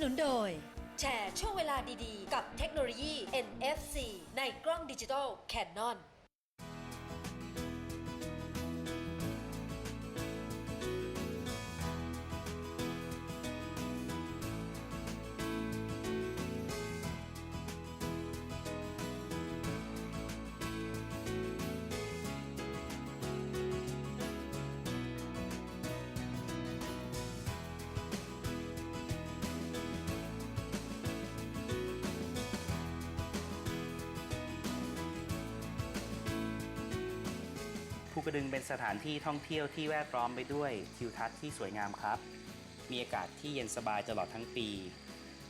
สนุนโดย แชร์ช่วงเวลาดีๆ กับเทคโนโลยี NFC ในกล้องดิจิทัล Canon ภูกระดึงเป็นสถานที่ท่องเที่ยวที่แวดล้อมไปด้วยทิวทัศน์ที่สวยงามครับ มีอากาศที่เย็นสบายตลอดทั้งปี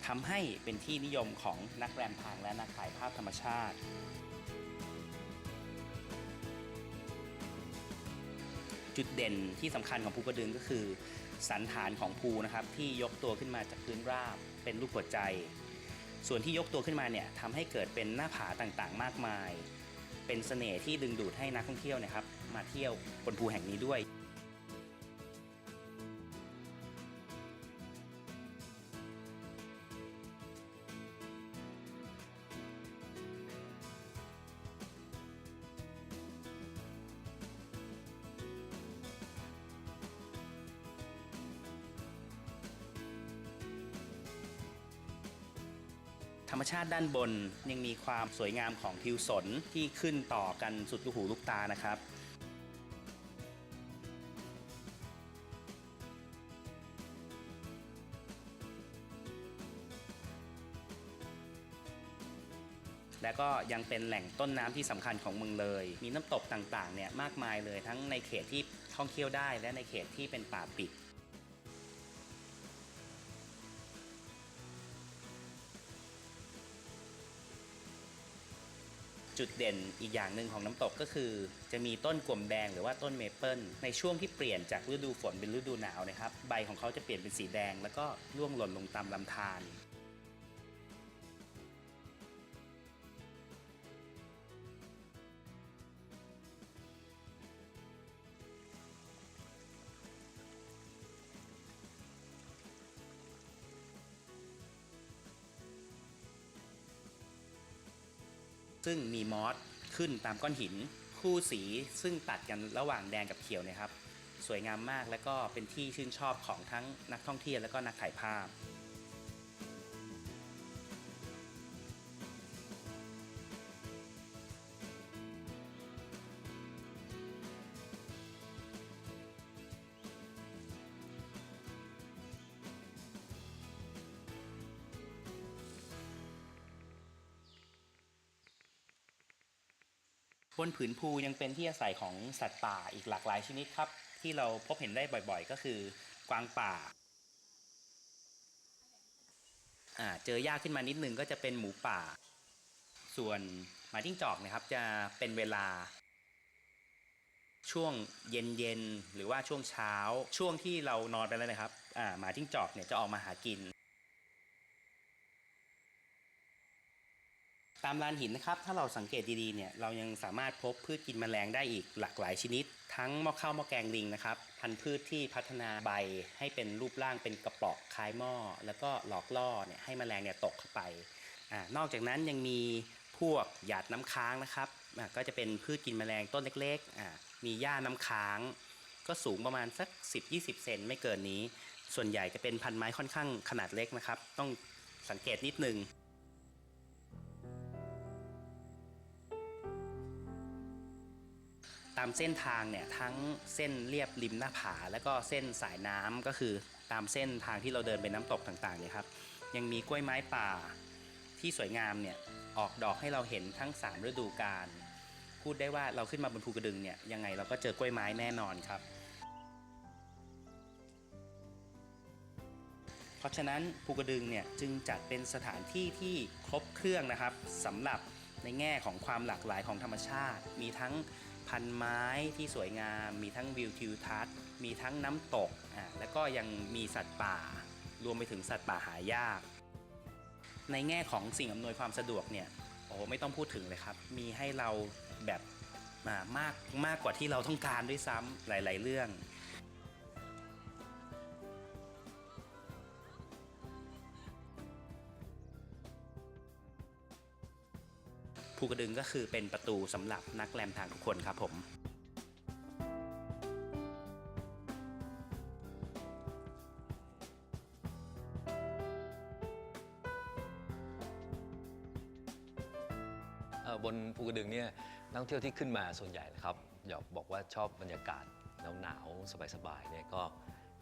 ทำให้เป็นที่นิยมของนักแรมทางและนักถ่ายภาพธรรมชาติ จุดเด่นที่สำคัญของภูกระดึงก็คือ สันฐานของภูนะครับที่ยกตัวขึ้นมาจากพื้นราบเป็นรูปหัวใจ ส่วนที่ยกตัวขึ้นมาเนี่ยทำให้เกิดเป็นหน้าผาต่างๆ มากมาย เป็นเสน่ห์ที่ดึงดูดให้นักท่องเที่ยวนะครับ มาเที่ยวบนภูแห่งนี้ด้วยธรรมชาติด้านบนยังมีความสวยงามของทิวสนที่ขึ้นต่อกันสุดลูกหูลูกตานะครับ และก็ยังเป็นแหล่งต้นน้ำที่สำคัญของเมืองเลย มีน้ำตกต่างๆเนี่ยมากมายเลยทั้งในเขตที่ท่องเที่ยวได้และในเขตที่เป็นป่าปิดจุดเด่นอีกอย่างหนึ่งของน้ำตกก็คือ จะมีต้นกลวมแดงหรือว่าต้นเมเปิลในช่วงที่เปลี่ยนจากฤดูฝนเป็นฤดูหนาวนะครับ ใบของเขาจะเปลี่ยนเป็นสีแดง แล้วก็ร่วงหล่นลงตามลำธาร ซึ่งมีมอสขึ้นตามก้อนหิน คู่สีซึ่งตัดกันระหว่างแดงกับเขียวนะครับ สวยงามมากและก็เป็นที่ชื่นชอบของทั้งนักท่องเที่ยวและก็นักถ่ายภาพ บนผืนภูยังเป็นที่อาศัยของสัตว์ป่าอีกหลากหลายชนิดครับ ที่เราพบเห็นได้บ่อยๆ ก็คือกวางป่าเจอยากขึ้นมานิดนึงก็จะเป็นหมูป่า ส่วนหมาจิ้งจอกนะครับจะเป็นเวลา ช่วงเย็นๆหรือว่าช่วงเช้าช่วงที่เรานอนไปแล้วนะครับหมาจิ้งจอกเนี่ยจะออกมาหากิน ตามลานหินนะครับ ถ้าเราสังเกตดีๆเนี่ยเรายังสามารถพบพืชกินแมลงได้อีกหลากหลายชนิด ทั้งหม้อข้าวหม้อแกงลิงนะครับ พันธุ์พืชที่พัฒนาใบให้เป็นรูปร่างเป็นกระป๋อคล้ายหม้อ แล้วก็หลอกล่อเนี่ยให้แมลงเนี่ยตกเข้าไปอนอกจากนั้นยังมีพวกหยาดน้ำค้างนะครับก็จะเป็นพืชกินแมลงต้นเล็กๆ มีหญ้าน้ำค้าง ก็สูงประมาณสัก 10-20 เซนไม่เกินนี้ ส่วนใหญ่จะเป็นพันไม้ค่อนข้างขนาดเล็กนะครับ ต้องสังเกตนิดนึง ตามเส้นทางเนี่ยทั้งเส้นเรียบริมหน้าผา แล้วก็เส้นสายน้ำก็คือตามเส้นทางที่เราเดินไปน้ำตกต่างๆเนี่ยครับยังมีกล้วยไม้ป่าที่สวยงามเนี่ยออกดอกให้เราเห็นทั้ง 3 ฤดูกาลพูดได้ว่าเราขึ้นมาบนภูกระดึงเนี่ยยังไงเราก็เจอกล้วยไม้แน่นอนครับ เพราะฉะนั้นภูกระดึงเนี่ยจึงจัดเป็นสถานที่ที่ครบเครื่องนะครับสำหรับในแง่ของความหลากหลายของธรรมชาติ มีทั้ง พันไม้ที่สวยงาม มีทั้งวิวทิวทัศน์ มีทั้งน้ำตกอ่าแล้วก็ยังมีสัตว์ป่า รวมไปถึงสัตว์ป่าหายาก ในแง่ของสิ่งอำนวยความสะดวกเนี่ยโอ้ไม่ต้องพูดถึงเลยครับ มีให้เราแบบมามากมากกว่าที่เราต้องการด้วยซ้ำหลาย ๆ เรื่อง ภูกระดึงก็คือเป็นประตูสำหรับนักแรมทางทุกคนครับผมบนภูกระดึงเนี่ยนักท่องเที่ยวที่ขึ้นมาส่วนใหญ่นะครับอยากบอกว่าชอบบรรยากาศหนาวๆสบายๆเนี่ยก็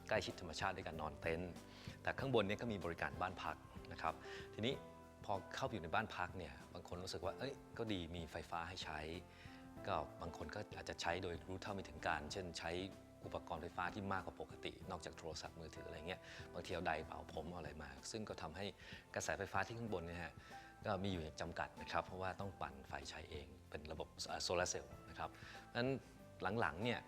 ใกล้ชิดธรรมชาติด้วยการนอนเต็นท์แต่ข้างบนเนี่ยก็มีบริการบ้านพักนะครับ ทีนี้พอเข้าไปอยู่ในบ้านพักเนี่ย คนรู้สึกว่า เอ้ย ก็ดีมีไฟฟ้าให้ใช้ ก็บางคนก็อาจจะใช้โดยรู้เท่าไม่ถึงการ เช่นใช้อุปกรณ์ไฟฟ้าที่มากกว่าปกติ นอกจากโทรศัพท์มือถืออะไรเงี้ย บางทีเอาไดร์เป่าผมเอาอะไรมา ซึ่งก็ทำให้กระแสไฟฟ้าที่ข้างบนเนี่ยฮะ ก็มีอยู่อย่างจำกัดนะครับ เพราะว่าต้องปั่นไฟใช้เอง เป็นระบบโซลาร์เซลล์นะครับนั้นหลังๆเนี่ย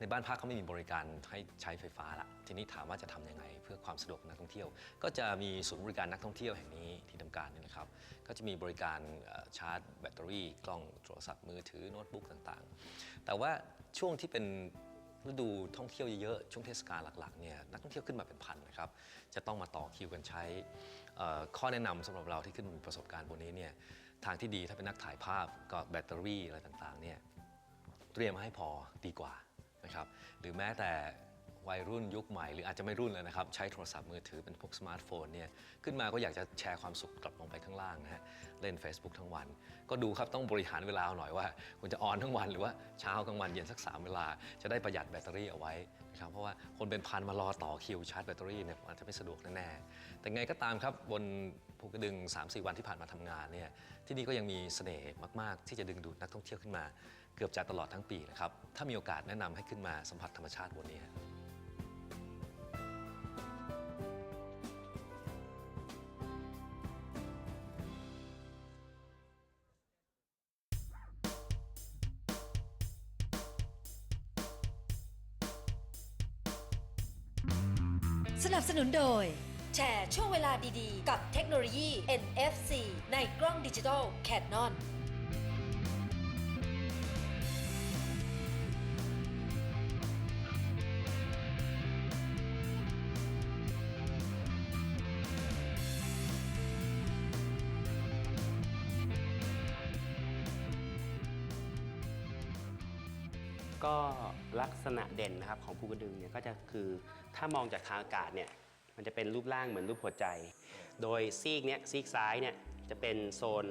ในบ้านพักเขาไม่มีบริการให้ใช้ไฟฟ้าละทีนี้ถามว่าจะทำยังไงเพื่อความสะดวกนักท่องเที่ยว ก็จะมีศูนย์บริการนักท่องเที่ยวแห่งนี้ที่ทำการนี่นะครับ ก็จะมีบริการชาร์จ แบตเตอรี่ กล้องโทรศัพท์มือถือโน้ตบุ๊กต่างๆ แต่ว่าช่วงที่เป็นฤดูท่องเที่ยวเยอะๆ ช่วงเทศกาลหลักๆเนี่ยนักท่องเที่ยวขึ้นมาเป็นพันนะครับ จะต้องมาต่อคิวกันใช้ ข้อแนะนำสำหรับเราที่ขึ้นมามีประสบการณ์บนนี้เนี่ยทางที่ดีถ้าเป็นนักถ่ายภาพก็แบตเตอรี่อะไรต่างๆเนี่ยเตรียมมาให้พอดีกว่า นะครับหรือแม้แต่วัยรุ่นยุคใหม่หรืออาจจะไม่รุ่นแล้วนะครับ ใช้โทรศัพท์มือถือเป็นพวกสมาร์ทโฟนเนี่ยขึ้นมาก็อยากจะแชร์ความสุขกลับลงไปข้างล่างนะฮะเล่น Facebook ทั้งวัน ก็ดูครับต้องบริหารเวลาหน่อยว่า คุณจะออนทั้งวันหรือว่าเช้ากลางวันเย็นสักสามเวลา จะได้ประหยัดแบตเตอรี่เอาไว้นะครับเพราะว่าคนเป็นพันมารอต่อคิวชาร์จแบตเตอรี่เนี่ยอาจจะไม่สะดวกแน่ๆแต่ไงก็ตามครับบนภูกระดึง 3-4 วันที่ผ่านมาทำงานเนี่ยที่นี่ก็ยังมีเสน่ห์มาก ๆ ที่จะดึงดูดนักท่องเที่ยวขึ้นมา กือบจะตลอดทั้งปีนะครับ ถ้ามีโอกาสแนะนำให้ขึ้นมาสัมผัสธรรมชาติบนนี้สนับสนุนโดย แชร์ช่วงเวลาดีๆ กับเทคโนโลยี NFC ในกล้องดิจิทัล Canon ด่นนะครับของภูกระดึงเนี่ยก็จะคือถ้ามองจากทางอากาศเนี่ยมันจะเป็นรูปร่างเหมือนรูปหัวใจ โดยซีกเนี้ยซีกซ้ายเนี่ยจะเป็นโซน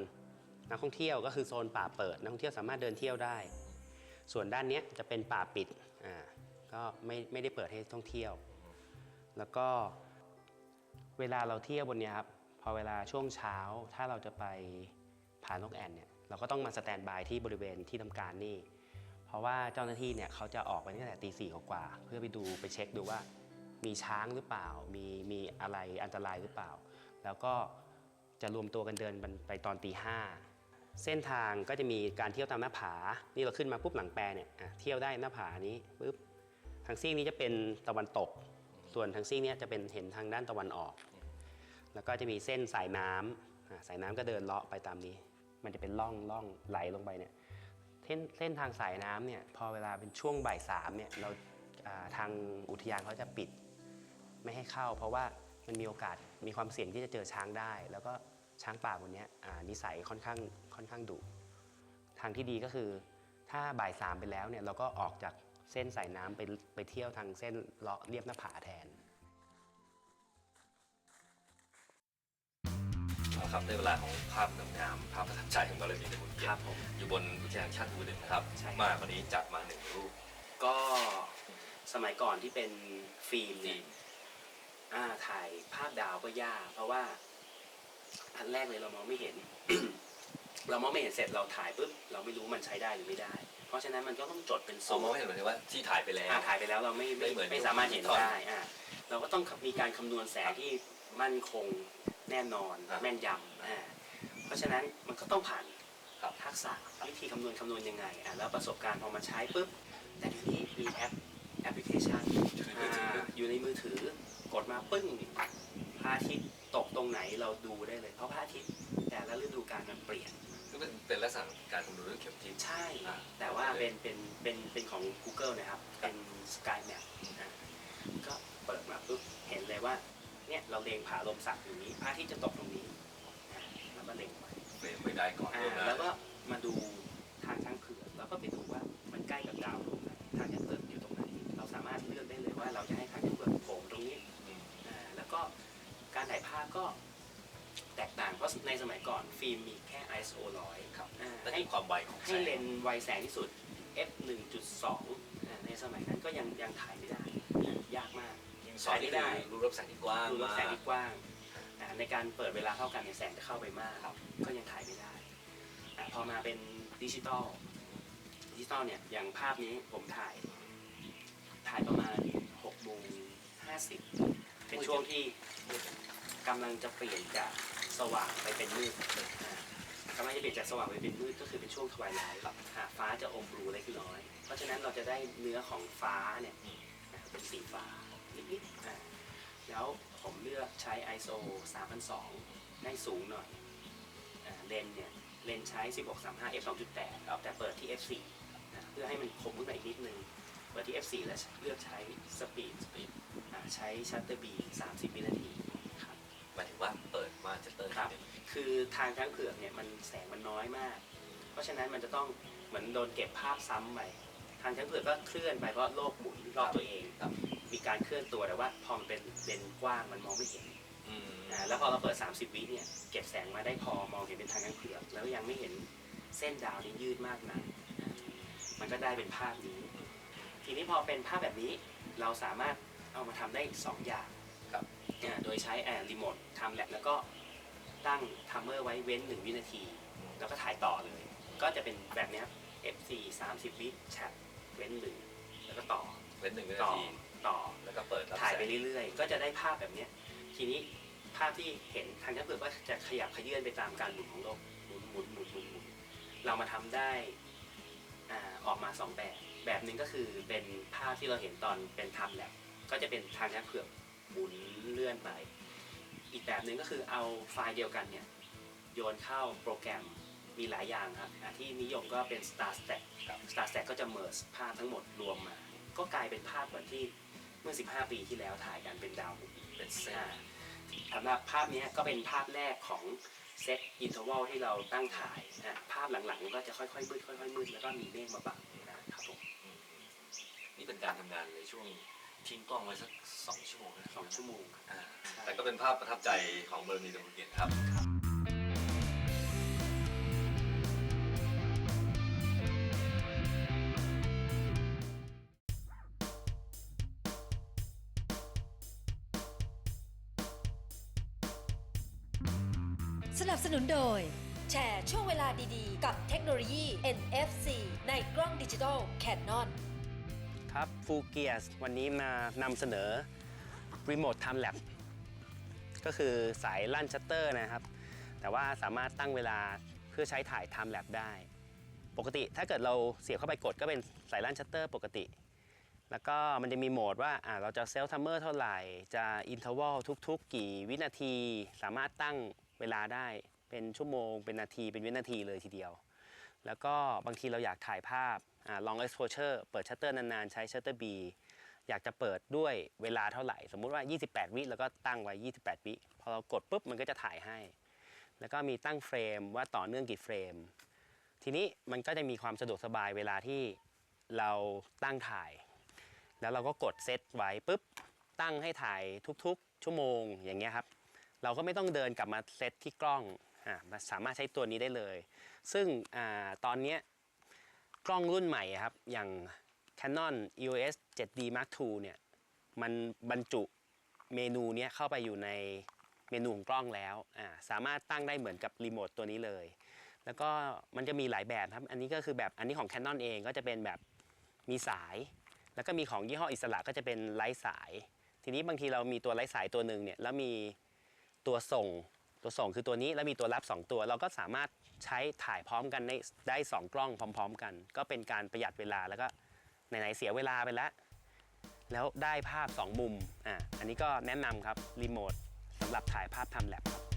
นักท่องเที่ยวก็คือโซนป่าเปิดนักท่องเที่ยวสามารถเดินเที่ยวได้ ส่วนด้านเนี้ยจะเป็นป่าปิดอ่าก็ไม่ไม่ได้เปิดให้ท่องเที่ยว แล้วก็เวลาเราเที่ยวบนเนี้ยครับพอเวลาช่วงเช้าถ้าเราจะไปผานกแอ่นเนี่ยเราก็ต้องมาสแตนบายที่บริเวณที่ทำการนี่ เพราะว่าเจ้าหน้าที่เนี่ยเขาจะออกไปตั้งแต่ตีสี่กว่าเพื่อไปดูไปเช็คดูว่า มีช้างหรือเปล่า มีมีอะไรอันตรายหรือเปล่า แล้วก็จะรวมตัวกันเดินไปตอนตีห้าเส้นทางก็จะมีการเที่ยวตามหน้าผา นี่เราขึ้นมาปุ๊บหลังแปรเนี่ยอะเที่ยวได้หน้าผานี้ปุ๊บทางซีกนี้จะเป็นตะวันตก ส่วนทางซีกนี้จะเป็นเห็นทางด้านตะวันออก แล้วก็จะมีเส้นสายน้ำอะสายน้ำก็เดินเลาะไปตามนี้ มันจะเป็นร่องร่องไหลลงไปเนี่ย ส้นเส้นทางสายน้ำเนี่ยพอเวลาเป็นช่วงบ่ายสามเนี่ยเราอ่าทางอุทยานเขาจะปิด ไม่ให้เข้า เพราะว่ามันมีโอกาสมีความเสี่ยงที่จะเจอช้างได้ แล้วก็ช้างป่าบนเนี้ยอ่านิสัยค่อนข้างค่อนข้างดุทางที่ดีก็คือถ้าบ่ายสามไปแล้วเนี่ยเราก็ออกจากเส้นสายน้ำไปไปเที่ยวทางเส้นเลาะเรียบหน้าผาแทน ละครับได้เวลาของภาพงามๆภาพประทับใจของบารมีในบุญเกียครรับติผม อยู่บนอุทยานแห่งชาติภูหนึ่งนะครับ ใช่ครับ มาวันนี้จัดมาหนึ่งรูปก็สมัยก่อนที่เป็นฟิล์มทีเนี่ยอ่าถ่ายภาพดาวก็ยากเพราะว่าอันแรกเลยเรามองไม่เห็น เรามองไม่เห็นเสร็จเราถ่ายปุ๊บเราไม่รู้มันใช้ได้หรือไม่ได้ เพราะฉะนั้นมันก็ต้องจดเป็นสสูมตมองรไม่เห็นหมายถึงว่าที่ถ่ายไปแล้ว อ่าถ่ายไปแล้วเราไม่ไม่เหมือนไม่สามารถเห็นดิจิตอลได้อ่าเราก็ต้องมีการคำนวณแสงที่มั่นคง แน่นอนครับแม่นยำอ่าเพราะฉะนั้นมันก็ต้องผ่านครับทักษะวิธีคำนวณคำนวณยังไงอะแล้วประสบการณ์พอมาใช้ปุ๊บ แต่ทีนี้มีแอปแอปพลิเคชันคือมือถืออ่าอยู่ในมือถือกดมาปึ้งพระอาทิตย์ตกตรงไหนเราดูได้เลย เพราะพระอาทิตย์แต่ละฤดูกาลมันเปลี่ยนก็เป็นเป็นลักษณะการคำนวณเรื่องเข็มทิศใช่อ่าแต่ว่าเป็นเป็นเป็นเป็นของ Google นะครับ เป็น Sky Map นะก็เปิดมาปุ๊บเห็นเลยว่า เนี่ยเราเลงผาลมสักอยู่นี้พระอาทิตย์จะตกตรงนี้นะแล้วก็เล็งไว้เฟรมไม่ได้ก่อนอ่าล่วงหน้าแล้วก็มาดูทางช้างเผือกแล้วก็ไปดูว่ามันใกล้กับดาวดวงไหนทางช้างเผือกอยู่ตรงไหน เราสามารถเลือกได้เลยว่าเราจะให้ทางช้างเผือกโผล่ตรงนี้อืมอ่าแล้วก็การถ่ายภาพก็แตกต่างเพราะในสมัยก่อนฟิล์มมีแค่ ISO 100ครับอ่านั่นให้คือความไวของแสให้งเลนส์ไวแสงที่สุด f 1.2อ่าในสมัยนั้นก็ยังยังถ่ายไม่ได้อ่ายากมากยิ่ง สอนนี่ไม่ได้คือรูรับแสงที่กว้างดูแลวมาแสงกที่กว้างอ่าในการเปิดเวลาเท่ากันในยแสงจะเข้าไปมากก็ยังถ่ายไม่ได้อ่าพอมาเป็นดิจิตอลดิจิตอลเนี่ยอย่างภาพนี้ผมถ่าย ถ่ายประมาณ6โมง50เป็นช่วงที่กำลังจะเปลี่ยนจากสว่างไปเป็นมืดอ่ากำลังจะเปลี่ยนจากสว่างไปเป็นมืดก็คือเป็นช่วงทวายไลท์ฟ้าจะอมบลูเล็กน้อย เพราะฉะนั้นเราจะได้เนื้อของฟ้าเนี่ยอ่าเป็นสีฟ้า นิดๆอ่าแล้วผมเลือกใช้ ISO 3002ได้สูงหน่อยอ่าเลนส์เนี่ยเลนส์ใช้ 1635 f 2.8ครับแต่เปิดที่ f4 นะเพื่อให้มันคมขึ้นมาอีกนิดนึง เปิดที่ f4 แล้วเลือกใช้สปีด Speed ใช้ชัตเตอร์บี30วินาทีครับหมายถึงว่าเปิดมาจะเติมครับคือทางช้างเผือกเนี่ยมันแสงมันน้อยมาก เพราะฉะนั้นมันจะต้องเหมือนโดนเก็บภาพซ้ำไปทางช้างเผือกก็เคลื่อนไปเพราะโลกหมุนรอบตัวเองครับ มีการเคลื่อนตัวแต่ว่าพอมันเป็นเลนส์กว้างมันมองไม่เห็นอืมอ่าแล้วพอเราเปิด 30 วิเนี่ยเก็บแสงมาได้พอมองเห็นเป็นทางช้างเผือกแล้วยังไม่เห็นเส้นดาวนี่ยืดมากนะมันก็ได้เป็นภาพนี้ ทีนี้พอเป็นภาพแบบนี้เราสามารถเอามาทำได้สองอย่างครับ อ่าโดยใช้แอร์รีโมททำแลบแล้วก็ตั้งทัมเมอร์ไว้เว้น 1 วินาที แล้วก็ถ่ายต่อเลย ก็จะเป็นแบบเนี้ย F4 30 วิแชทเว้นหนึ่งแล้วก็ต่อเว้นหนึ่งวินาต่อที ต่อแล้วก็เปิดรับถ่ายไปแสงเรื่อยๆ ก็จะได้ภาพแบบเนี้ยทีนี้ภาพที่เห็นทางช้างเผือกก็จะขยับขยื่นไปตามการหมุนของโลกหมุนหมุนหมุนหมุนหมุนเรามาทำได้อ่าออกมาสองแบบ แบบหนึ่งก็คือเป็นภาพที่เราเห็นตอนเป็นไทม์แลบก็จะเป็นทางช้างเผือกหมุนเลื่อนไป อีกแบบหนึ่งก็คือเอาไฟล์เดียวกันเนี่ยโยนเข้าโปรแกรมมีหลายอย่างครับอ่าที่นิยมก็เป็น Star Stack Star Stack ก็จะ merge ภาพทั้งหมดรวมมา ก็กลายเป็นภาพเหมือนที่ เมื่อ 15 ปีที่แล้วถ่ายกันเป็นดาวหมุนเป็นเส้นอ่าสำหรับภาพเนี้ยก็เป็นภาพแรกของเซตอินเทอร์วัลที่เราตั้งถ่ายอะภาพหลังๆก็จะค่อยๆมืดค่อยๆมืดแล้วก็มีเมฆมาบังนะครับผมอืมนี่เป็นการทำงานในช่วงทิ้งกล้องไว้สักสองชั่วโมงนะสองชั่วโมงอ่าแต่ก็เป็นภาพประทับใจของเบอร์นีดมุเกียรติครับ สนับสนุนโดย แชร์ช่วงเวลาดีๆ กับเทคโนโลยี NFC ในกล้องดิจิทัล Canon ครับฟูเกียสวันนี้มานำเสนอ Remote Time Lab ก็คือสายลั่นชัตเตอร์นะครับ แต่ว่าสามารถตั้งเวลาเพื่อใช้ถ่าย Time Lab ได้ ปกติถ้าเกิดเราเสียบเข้าไปกดก็เป็นสายลั่นชัตเตอร์ปกติ แล้วก็มันจะมีโหมดว่าอ่าเราจะเซลทัมเมอร์เท่าไหร่ จะอินเทอร์วัลทุก ๆ กี่วินาที สามารถตั้ง เวลาได้เป็นชั่วโมง เป็นนาทีเป็นวินาทีเลยทีเดียว แล้วก็บางทีเราอยากถ่ายภาพลอ่า long exposure เปิดชัตเตอร์นานๆ ใช้ shutter B อยากจะเปิดด้วยเวลาเท่าไหร่ สมมุติว่า 28 วิแล้วก็ตั้งไว้ 28 วิพอเรากดปุ๊บมันก็จะถ่ายให้ แล้วก็มีตั้งเฟรมว่าต่อเนื่องกี่เฟรม ทีนี้มันก็จะมีความสะดวกสบายเวลาที่เราตั้งถ่าย แล้วเราก็กดเซตไว้ปุ๊บตั้งให้ถ่ายทุกๆ ชั่วโมงอย่างเงี้ยครับ เราก็ไม่ต้องเดินกลับมาเซตที่กล้องอ่าสามารถใช้ตัวนี้ได้เลย ซึ่งอาตอนนี้กล้องรุ่นใหม่ครับอย่าง Canon EOS 7D Mark II เนี่ยมันบรรจุเมนูเนี้ยเข้าไปอยู่ในเมนูของกล้องแล้วอ่าสามารถตั้งได้เหมือนกับรีโมทตัวนี้เลย แล้วก็มันจะมีหลายแบบครับ อันนี้ก็คือแบบอันนี้ของ Canon เองก็จะเป็นแบบมีสาย แล้วก็มีของยี่ห้ออิสระก็จะเป็นไร้สาย ทีนี้บางทีเรามีตัวไร้สายตัวหนึ่งเนี่ยแล้วมี ตัวส่ง ตัวส่งคือตัวนี้แล้วมีตัวรับ 2 ตัว เราก็สามารถใช้ถ่ายพร้อมกันได้ได้สองกล้องพร้อม ๆ กัน ก็เป็นการประหยัดเวลาแล้วก็ไหนๆเสียเวลาไปแล้ว แล้วได้ภาพ 2 มุมอะอันนี้ก็แนะนำครับรีโมทสำหรับถ่ายภาพทำแลบครับ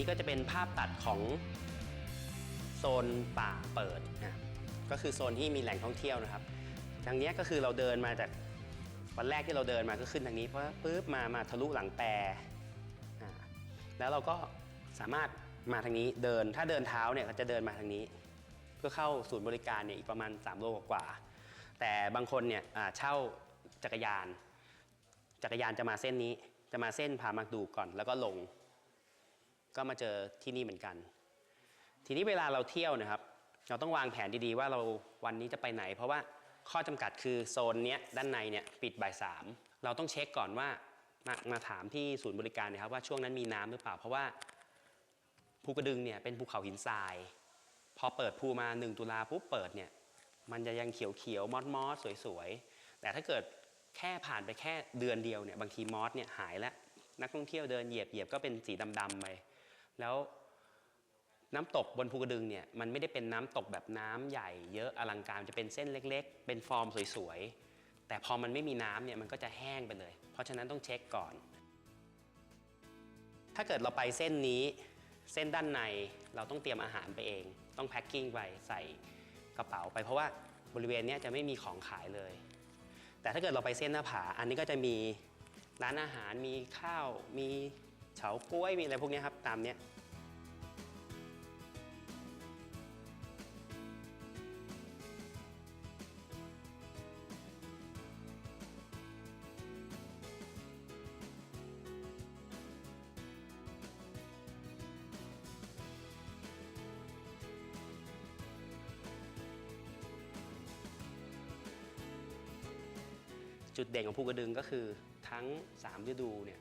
นี้ก็จะเป็นภาพตัดของโซนป่าเปิดนะก็คือโซนที่มีแหล่งท่องเที่ยวนะครับ ทางนี้ก็คือเราเดินมาจากวันแรกที่เราเดินมาก็ขึ้นทางนี้เพราะปุ๊บมามาทะลุหลังแปรแล้วเราก็สามารถมาทางนี้เดินถ้าเดินเท้าเนี่ยก็จะเดินมาทางนี้ เพื่อเข้าศูนย์บริการเนี่ยอีกประมาณ 3 โลกว่าๆแต่บางคนเนี่ยเช่าจักรยาน จักรยานจะมาเส้นนี้ จะมาเส้นผามักดูก่อนแล้วก็ลง ก็มาเจอที่นี่เหมือนกัน ทีนี้เวลาเราเที่ยวนะครับ เราต้องวางแผนดีๆ ว่าเราวันนี้จะไปไหน เพราะว่าข้อจำกัดคือโซนเนี้ยด้านในเนี่ยปิดบ่ายสามเราต้องเช็คก่อนว่ามามาถามที่ศูนย์บริการนะครับว่าช่วงนั้นมีน้ำหรือเปล่า เพราะว่าภูกระดึงเนี่ยเป็นภูเขาหินทราย พอเปิดภูมา 1 ตุลาปุ๊บเปิดเนี่ยมันจะยังเขียวๆมอสมอสสวยๆ แต่ถ้าเกิดแค่ผ่านไปแค่เดือนเดียวเนี่ยบางทีมอสเนี่ยหายแล้ว นักท่องเที่ยวเดินเหยียบเหยียบก็เป็นสีดำๆไป แล้วน้ำตกบนภูกระดึงเนี่ยมันไม่ได้เป็นน้ำตกแบบน้ำใหญ่เยอะอลังการจะเป็นเส้นเล็ก ๆ เป็นฟอร์มสวยๆ แต่พอมันไม่มีน้ำเนี่ยมันก็จะแห้งไปเลย เพราะฉะนั้นต้องเช็คก่อน ถ้าเกิดเราไปเส้นนี้เส้นด้านในเราต้องเตรียมอาหารไปเอง ต้องแพ็คกิ้งไปใส่กระเป๋าไปเพราะว่าบริเวณนี้จะไม่มีของขายเลย แต่ถ้าเกิดเราไปเส้นหน้าผา อันนี้ก็จะมีร้านอาหารมีข้าวมี เฉาก้วยมีอะไรพวกนี้ครับตามเนี้ยจุดเด่นของภูกระดึงก็คือทั้ง 3 ฤดูเนี่ย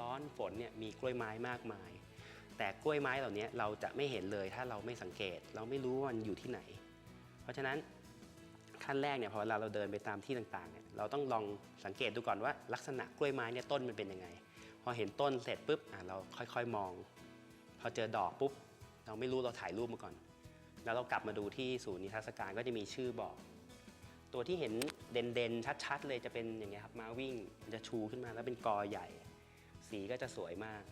ร้อนฝนเนี่ยมีกล้วยไม้มากมาย แต่กล้วยไม้เหล่านี้เราจะไม่เห็นเลยถ้าเราไม่สังเกต เราไม่รู้ว่ามันอยู่ที่ไหน เพราะฉะนั้นขั้นแรกเนี่ยพอเวลาเราเดินไปตามที่ต่างๆเนี่ยเราต้องลองสังเกตดูก่อนว่าลักษณะกล้วยไม้เนี่ยต้นมันเป็นยังไง พอเห็นต้นเสร็จปุ๊บอะเราค่อยๆมอง พอเจอดอกปุ๊บ เราไม่รู้เราถ่ายรูปมาก่อน แล้วเรากลับมาดูที่ศูนย์นิทรรศการก็จะมีชื่อบอก ตัวที่เห็นเด่นๆชัดๆ เลยจะเป็นอย่างเงี้ยครับมาวิ่งมันจะชูขึ้นมาแล้วเป็นกอใหญ่ สีก็จะสวยมาก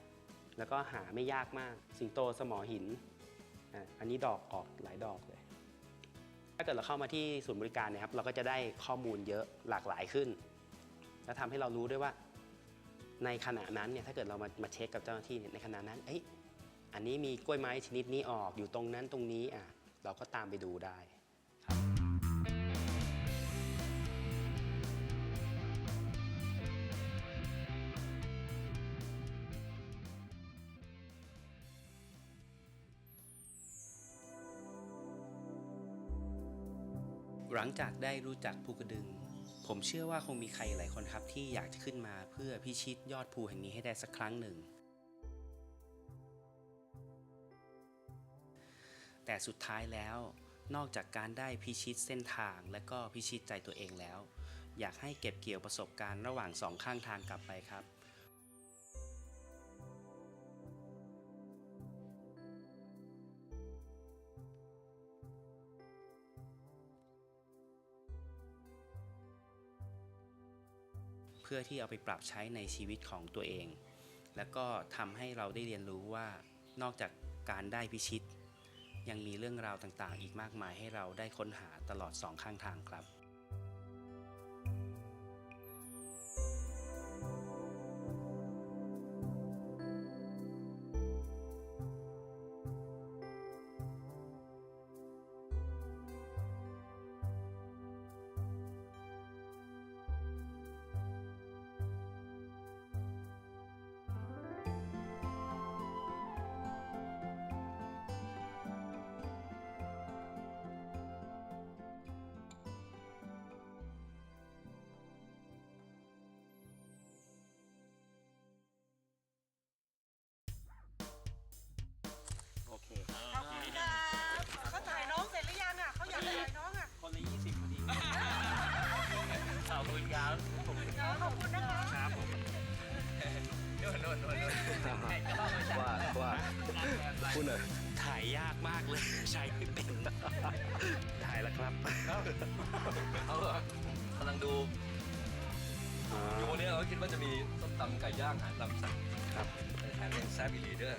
แล้วก็หาไม่ยากมาก สิงโตสมอหินอันนี้ดอกออกหลายดอกเลย ถ้าเกิดเราเข้ามาที่ศูนย์บริการนะครับ เราก็จะได้ข้อมูลเยอะหลากหลายขึ้น แล้วทำให้เรารู้ด้วยว่า ในขณะนั้นเนี่ยถ้าเกิดเรามามาเช็คกับเจ้าหน้าที่เนี่ยในขณะนั้นเอ้ยอันนี้มีกล้วยไม้ชนิดนี้ออกอยู่ตรงนั้นตรงนี้อะเราก็ตามไปดูได้ หลังจากได้รู้จักภูกระดึง ผมเชื่อว่าคงมีใครหลายคนครับที่อยากจะขึ้นมาเพื่อพิชิตยอดภูแห่งนี้ให้ได้สักครั้งหนึ่ง แต่สุดท้ายแล้ว นอกจากการได้พิชิตเส้นทางและก็พิชิตใจตัวเองแล้ว อยากให้เก็บเกี่ยวประสบการณ์ระหว่างสองข้างทางกลับไปครับ พื่อที่เอาไปปรับใช้ในชีวิตของตัวเอง แล้วก็ทำให้เราได้เรียนรู้ว่านอกจากการได้พิชิต ยังมีเรื่องราวต่างๆ อีกมากมายให้เราได้ค้นหาตลอดสองข้างทางครับ อบคุณนะคะ ครับผมโดนโดนโดนโดนว่าว่าพูดหน่อยถ่ายยากมากเลย ใช้ไม่เป็น ถ่ายแล้วครับ เอาเหรอกำลังดูอยู่วันนี้เราคิดว่าจะมีส้มตำไก่ย่างอาหารตำสั่งครับแต่แถมยังแซ่บอีหลีด้วย